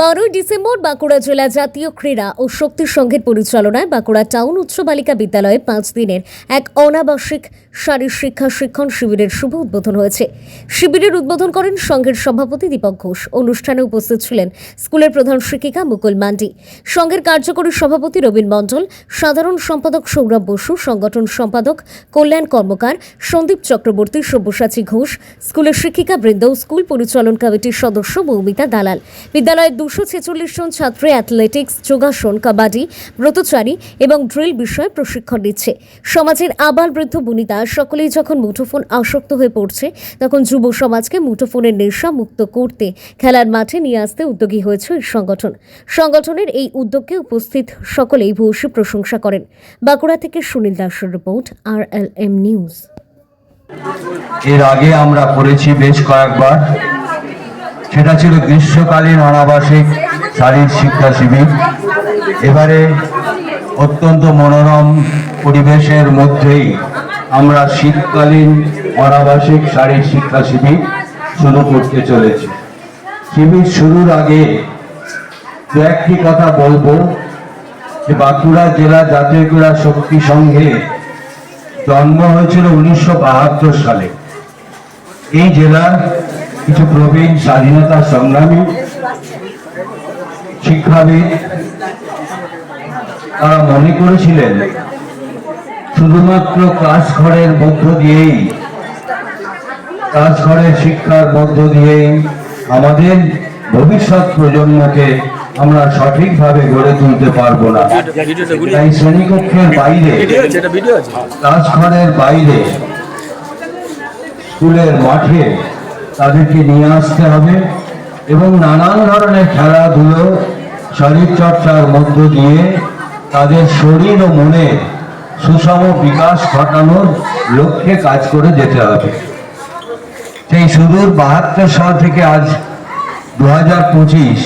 বারোই ডিসেম্বর বাঁকুড়া জেলা জাতীয় ক্রীড়া ও শক্তি সংঘের পরিচালনায় বাঁকুড়া টাউন উচ্চ বালিকা বিদ্যালয়ে পাঁচ দিনের এক অনাবাসিক শারীর শিক্ষা শিক্ষণ শিবিরের শুভ উদ্বোধন হয়েছে। শিবিরের উদ্বোধন করেন সংঘের সভাপতি দীপক ঘোষ। অনুষ্ঠানে উপস্থিত ছিলেন স্কুলের প্রধান শিক্ষিকা মুকুল মান্ডি। সংঘের কার্যকরী সভাপতি রবীন মণ্ডল, সাধারণ সম্পাদক সৌরভ বসু, সংগঠন সম্পাদক কল্যাণ কর্মকার, সন্দীপ চক্রবর্তী, সব্যসাচী ঘোষ, স্কুলের শিক্ষিকা বৃন্দ স্কুল পরিচালন কমিটির সদস্য মৌমিতা দালাল। বিদ্যালয়ের দুশো ছেচল্লিশ জন ছাত্রী অ্যাথলেটিক্স যোগাসন, কাবাডি, ব্রতচারী এবং ড্রিল বিষয়ে প্রশিক্ষণ নিচ্ছে। সমাজের আবাল বৃদ্ধ বনিতা, সকলেই যখন মুঠোফোন আসক্ত হয়ে পড়ছে, তখন যুব সমাজকে মুঠোফোনের নেশা মুক্ত করতে, খেলার মাঠে নিয়ে আসতে উদ্যোগী হয়েছে এই সংগঠন। সংগঠনের এই উদ্যোগকে উপস্থিত সকলেই ভূয়সী প্রশংসা করেন। বাঁকুড়া থেকে সুনীল দাসের report R L M news. এর আগে আমরা করেছি বেশ কয়েকবার। সেটা ছিল গ্রীষ্মকালীন অনাবাসিক শারীর শিক্ষা শিবির। এবারে অত্যন্ত মনোরম পরিবেশের মধ্যেই আমরা শীতকালীন অনাবাসিক শারীর শিক্ষা শিবির শুরু করতে চলেছি। শিবির শুরুর আগে দু একটি কথা বলব যে বাঁকুড়া জেলা জাতীয় ক্রীড়া শক্তি সংঘে জন্ম হয়েছিল উনিশশো বাহাত্তর সালে। এই জেলার কিছু প্রবীণ স্বাধীনতা সংগ্রামী শিক্ষাবিদ তারা মনে করেছিলেন শুধুমাত্র ক্লাস ঘরের মধ্য দিয়েই ক্লাস ঘরের শিক্ষার মধ্য দিয়েই আমাদের ভবিষ্যৎ প্রজন্মকে আমরা সঠিকভাবে গড়ে তুলতে পারব না। তাই শ্রেণীকক্ষের বাইরে আছে ক্লাসঘরের বাইরে স্কুলের মাঠে তাদেরকে নিয়ে আসতে হবে এবং নানান ধরনের খেলাধুলো, শরীরচর্চার মধ্য দিয়ে তাদের শরীর ও মনে সুষম বিকাশ ঘটানোর লক্ষ্যে কাজ করে যেতে হবে। সেই সুদূর বাহাত্তর সাল থেকে আজ দু হাজার পঁচিশ